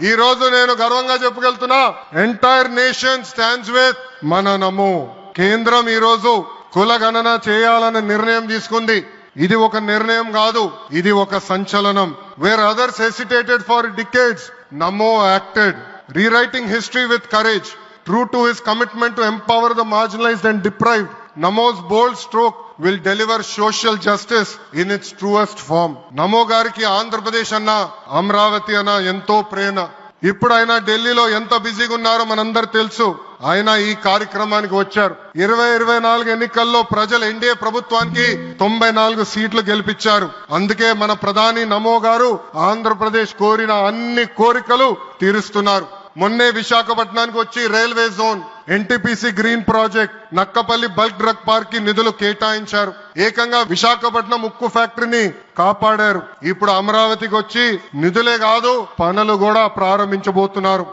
ఈ రోజు నేను గర్వంగా చెప్పుకెళ్తున్నా ఎంటైర్ నేషన్ స్టాండ్స్ విత్ మననము. కేంద్రం ఈ రోజు కుల గణన చేయాలనే నిర్ణయం తీసుకుంది. ఇది ఒక నిర్ణయం కాదు ఇది ఒక సంచలనం. Where others hesitated for decades Namo acted rewriting history with courage true to his commitment to empower the marginalised and deprived Namo's bold stroke will deliver social justice in its truest form Namo గారికి ఆంధ్రప్రదేశ్ అన్న అమరావతి అన్న ఎంతో ప్రేమ ఇప్పుడు ఆయన ఢిల్లీలో ఎంత బిజీగా ఉన్నారో మనందరు తెలుసు. ఆయన ఈ కార్యక్రమానికి వచ్చారు. ఇరవై ఇరవై నాలుగు ఎన్నికల్లో ప్రజలు ఎన్డీఏ ప్రభుత్వానికి తొంభై నాలుగు సీట్లు గెలిపించారు. అందుకే మన ప్రధాని నమో గారు ఆంధ్రప్రదేశ్ కోరిన అన్ని కోరికలు తీరుస్తున్నారు. మొన్నే విశాఖపట్నానికి వచ్చి railway zone NTPC green project Nakkapalli bulk drug పార్క్కి నిధులు కేటాయించారు. ఏకంగా విశాఖపట్నం ఉక్కు ఫ్యాక్టరీని కాపాడారు. ఇప్పుడు అమరావతికి వచ్చి నిధులే కాదు పనులు కూడా ప్రారంభించబోతున్నారు.